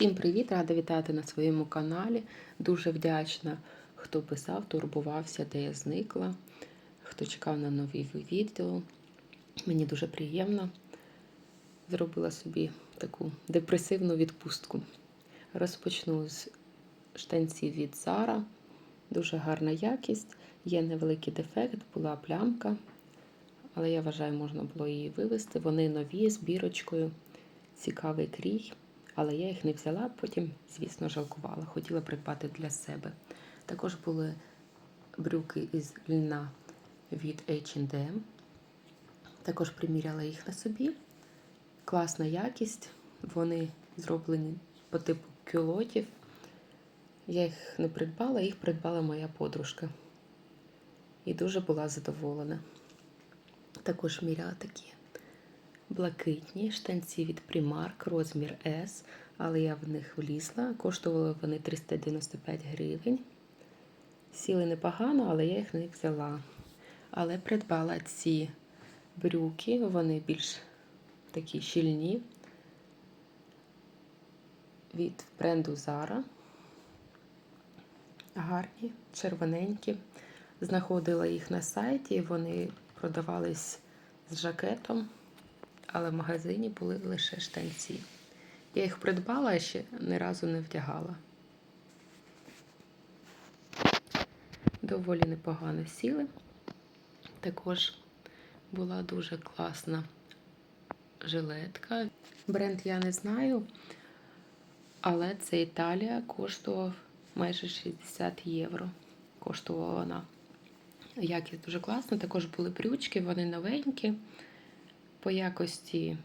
Всім привіт! Рада вітати на своєму каналі. Дуже вдячна, хто писав, турбувався, де я зникла, хто чекав на нові відео. Мені дуже приємно. Зробила собі таку депресивну відпустку. Розпочну з штанців від Zara. Дуже гарна якість. Є невеликий дефект, була плямка, але я вважаю, можна було її вивести. Вони нові з бірочкою, цікавий крій але я їх не взяла, потім, звісно, жалкувала. Хотіла придбати для себе. Також були брюки із льна від H&M. Також приміряла їх на собі. Класна якість. Вони зроблені по типу кюлотів. Я їх не придбала, їх придбала моя подружка. І дуже була задоволена. Також міряла такі блакитні штанці від Primark, розмір S, але я в них влізла. Коштували вони 395 гривень. Сіли непогано, але я їх не взяла. Але придбала ці брюки, вони більш такі щільні від бренду Zara. Гарні, червоненькі. Знаходила їх на сайті, вони продавались з жакетом але в магазині були лише штанці. Я їх придбала, а ще ні разу не вдягала. Доволі непогано сіли. Також була дуже класна жилетка. Бренд я не знаю, але це Італія коштував майже 60 євро. Коштувала вона. Якість дуже класна. Також були брючки, вони новенькі по якості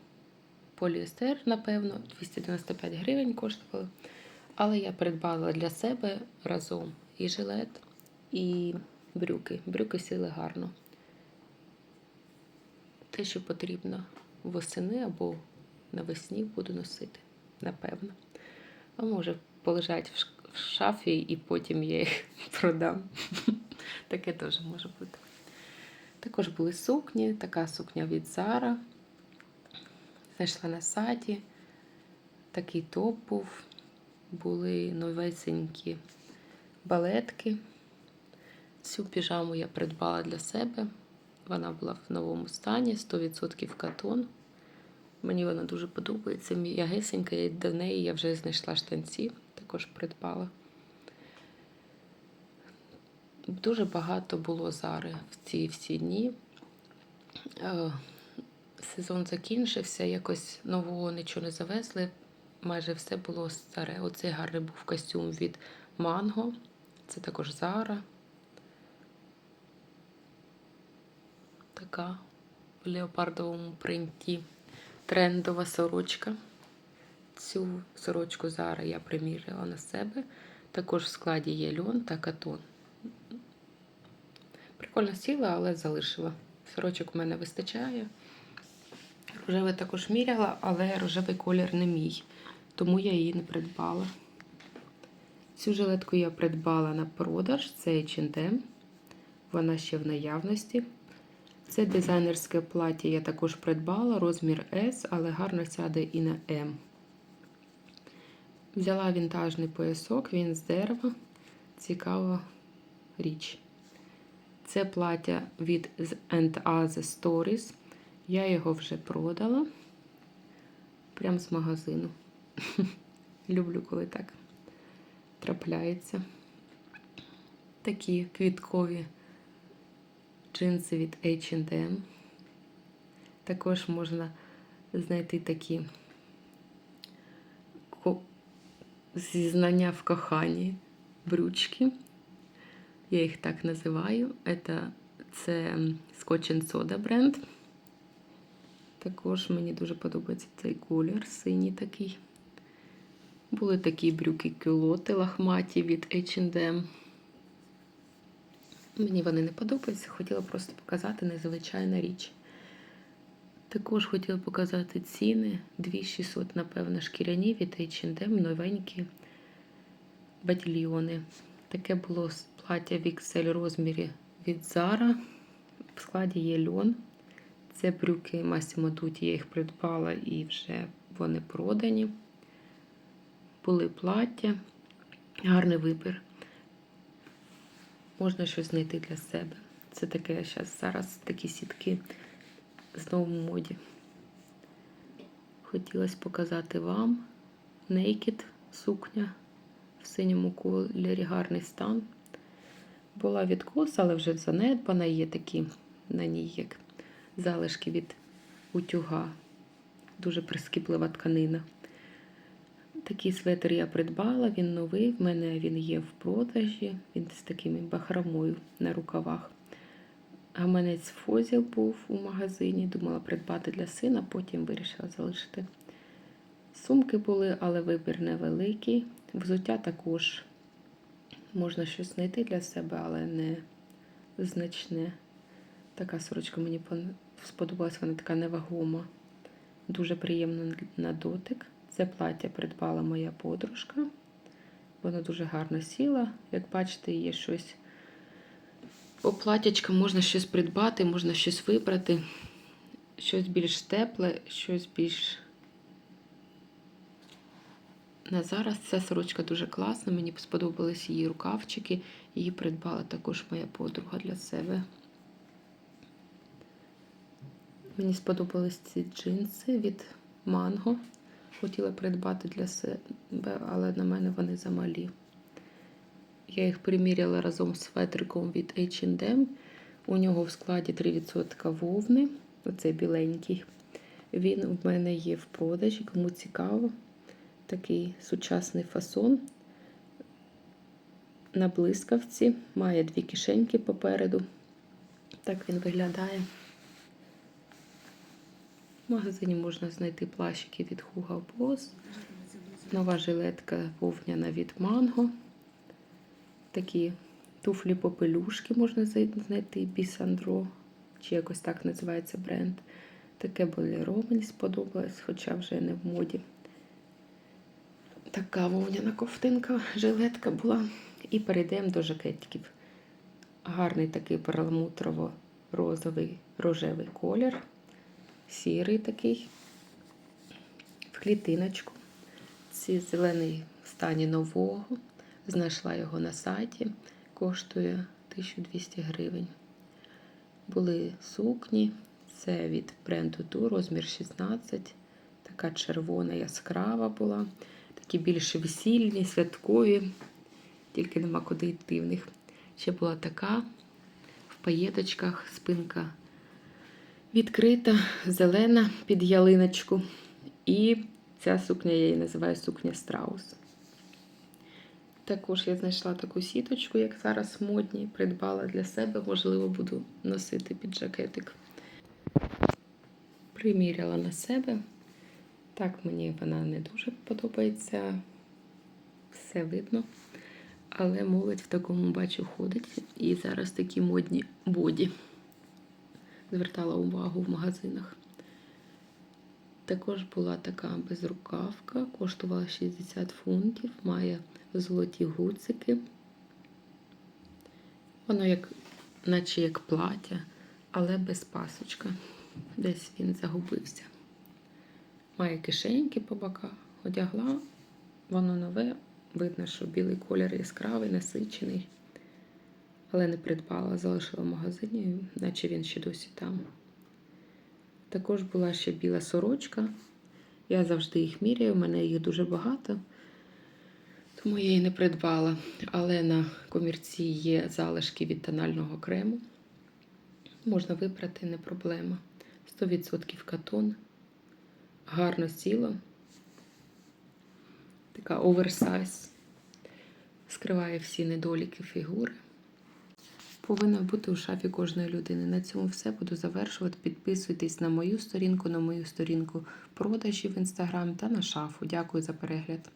поліестер, напевно, 295 гривень коштували. Але я придбала для себе разом і жилет, і брюки. Брюки сіли гарно. Те, що потрібно восени або навесні буду носити, напевно. А може полежать в шафі і потім я їх продам. Таке теж може бути. Також були сукні, така сукня від Zara. Знайшла на сайті. Такий топ був. Були новесенькі балетки. Цю піжаму я придбала для себе. Вона була в новому стані, 100% катон. Мені вона дуже подобається. М'ягесенька, і до неї я вже знайшла штанці, також придбала. Дуже багато було зари в ці всі дні. Е, сезон закінчився, якось нового нічого не завезли. Майже все було старе. Оцей гарний був костюм від Манго. Це також Зара. Така в леопардовому принті. Трендова сорочка. Цю сорочку Зара я приміряла на себе. Також в складі є льон та катон. Прикольно сіла, але залишила. Сорочок у мене вистачає. Рожевий також міряла, але рожевий колір не мій, тому я її не придбала. Цю жилетку я придбала на продаж, це H&M. Вона ще в наявності. Це дизайнерське плаття я також придбала, розмір S, але гарно сяде і на M. Взяла вінтажний поясок, він з дерева. Цікава річ. Це плаття від And Other Stories. Я його вже продала прямо з магазину. Люблю, коли так трапляється. Такі квіткові джинси від H&M. Також можна знайти такі зізнання в коханні брючки. Я їх так називаю. Це Scotch and Soda бренд. Також мені дуже подобається цей колір, синій такий. Були такі брюки кюлоти лахматі від H&M. Мені вони не подобаються, хотіла просто показати незвичайна річ. Також хотіла показати ціни 2600, напевно, шкіряні від H&M, новенькі батільйони. Таке було плаття в XL розмірі від Zara. В складі є льон. Це брюки Massimo Dutti, я їх придбала і вже вони продані. були плаття, гарний вибір. Можна щось знайти для себе. Це таке зараз, зараз такі сітки знову в моді. Хотілося показати вам Naked сукня в синьому кольорі, гарний стан. Була відкоса, але вже занедбана. Є такі на ній як залишки від утюга. Дуже прискіплива тканина. Такий светр я придбала, він новий. В мене він є в продажі. Він з такими бахромою на рукавах. Гаманець Фозіл був у магазині. Думала придбати для сина, потім вирішила залишити. Сумки були, але вибір невеликий. Взуття також можна щось знайти для себе, але не значне. Така сорочка мені сподобалась, вона така невагома. Дуже приємна на дотик. Це плаття придбала моя подружка. Воно дуже гарно сіла. Як бачите, є щось. По платтячкам можна щось придбати, можна щось вибрати. Щось більш тепле, щось більш. На зараз ця сорочка дуже класна. Мені сподобались її рукавчики. Її придбала також моя подруга для себе. Мені сподобались ці джинси від Манго. Хотіла придбати для себе, але на мене вони замалі. Я їх приміряла разом з светриком від H&M. У нього в складі 3% вовни. Оцей біленький. Він в мене є в продажі, кому цікаво. Такий сучасний фасон. На блискавці. Має дві кишеньки попереду. Так він виглядає. В магазині можна знайти плащики від Hugo Boss. Нова жилетка вовняна від Mango. Такі туфлі попелюшки можна знайти Бісандро, чи якось так називається бренд. Таке болеро мені сподобалось, хоча вже не в моді. Така вовняна ковтинка, жилетка була. І перейдемо до жакетиків. Гарний такий перламутрово-розовий рожевий колір сірий такий, в клітиночку. Ці зелений в стані нового. Знайшла його на сайті, коштує 1200 гривень. Були сукні, це від бренду Ту, розмір 16. Така червона яскрава була. Такі більш весільні, святкові, тільки нема куди йти в них. Ще була така в паєточках спинка відкрита, зелена під ялиночку. І ця сукня я її називаю сукня страус. Також я знайшла таку сіточку, як зараз модні, придбала для себе, можливо, буду носити під жакетик. Приміряла на себе. Так, мені вона не дуже подобається, все видно. Але молодь в такому бачу ходить. І зараз такі модні боді звертала увагу в магазинах. Також була така безрукавка, коштувала 60 фунтів, має золоті гуцики. Воно як, наче як плаття, але без пасочка. Десь він загубився. Має кишеньки по боках, одягла, воно нове, видно, що білий колір яскравий, насичений але не придбала, залишила в магазині, наче він ще досі там. Також була ще біла сорочка. Я завжди їх міряю, в мене їх дуже багато, тому я її не придбала. Але на комірці є залишки від тонального крему. Можна вибрати, не проблема. 100% катон. Гарно сіло. Така оверсайз. Скриває всі недоліки фігури повинна бути у шафі кожної людини. На цьому все буду завершувати. Підписуйтесь на мою сторінку, на мою сторінку продажі в інстаграм та на шафу. Дякую за перегляд.